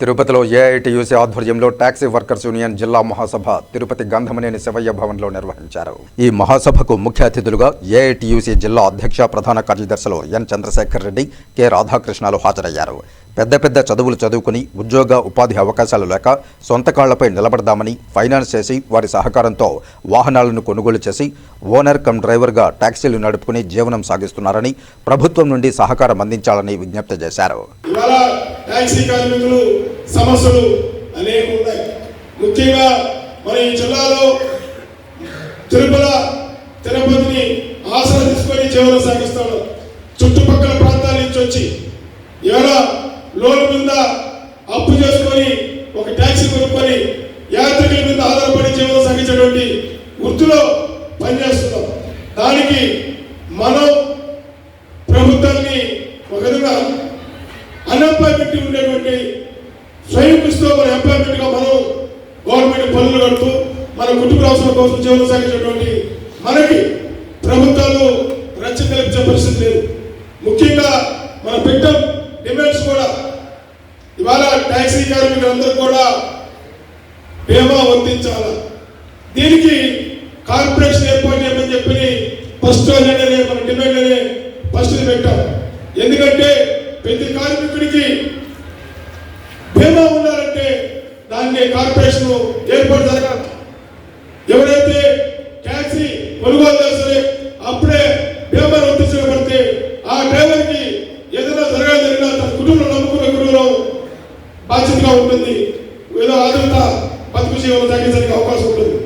తిరుపతిలో ఏఐటీయూసీ ఆధ్వర్యంలో taxi workers union జిల్లా మహాసభ తిరుపతి గంధమనేని శివయ్య భవన్లో నిర్వహించారు. ఈ మహాసభకు ముఖ్య అతిథులుగా ఏఐటీయూసీ జిల్లా అధ్యక్ష ప్రధాన కార్యదర్శులు ఎన్ చంద్రశేఖర్ రెడ్డి కె రాధాకృష్ణాలు హాజరయ్యారు. పెద్ద పెద్ద చదువులు చదువుకుని ఉద్యోగ ఉపాధి అవకాశాలు లేక సొంత కాళ్ళపై నిలబడదామని ఫైనాన్స్ చేసి వారి సహకారంతో వాహనాలను కొనుగోలు చేసి ఓనర్ కమ్ డ్రైవర్గా టాక్సీలు నడుపుకుని జీవనం సాగిస్తున్నారని ప్రభుత్వం నుండి సహకారం అందించాలని విజ్ఞప్తి చేశారు. సమస్యలు అనేక ఉన్నాయి. ముఖ్యంగా మన ఈ జిల్లాలో తిరుమల తిరుపతిని ఆసరా తీసుకొని జీవనం సాగిస్తాడు చుట్టుపక్కల ప్రాంతాల నుంచి వచ్చి ఎవరో లోన్ మీద అప్పు చేసుకొని ఒక ట్యాక్సీ కొనుక్కొని యాత్రికుల మీద ఆధారపడి జీవనం సాగించేటువంటి వృత్తిలో పనిచేస్తున్నాం. దానికి మనం ప్రభుత్వాన్ని ఒక విధంగా అన్ఎంప్లాయ్మెంట్ ఉండేటువంటి స్వయం కృషితో మన ఎంప్లాయ్మెంట్గా మనం గవర్నమెంట్ పనులు కడుతూ మన కుటుంబ అవసరం కోసం జీవనం సాగించేటువంటి మనకి ప్రభుత్వాలు రచ్చ కల్పించే పరిస్థితి లేదు. ముఖ్యంగా మన పెట్టం డిమాండ్స్ కూడా ఇవాళ ట్యాక్సీ కార్మికులందరూ కూడా బీమా వర్తించాల? దీనికి కార్పొరేషన్ ఏర్పాటు చేయమని చెప్పి ఫస్ట్ అనేది మన డిమాండ్ అనే ఫస్ట్ పెట్టాం. ఎందుకంటే ప్రతి కార్మికుడికి దాన్ని కార్పొరేషన్ ఏర్పాటు జరగాలి ఎవరైతే ట్యాక్సీ కొనుగోలు చేస్తే అప్పుడే పేపర్ ఒత్తిడిపడితే ఆ డ్రైవర్కి ఏదైనా జరగా జరిగినా తన కుటుంబం నమ్ముకున్న గురువులో బాధ్యతగా ఉంటుంది. ఏదో ఆదరత బతుకు జీవనం తగ్గించడానికి అవకాశం ఉంటుంది.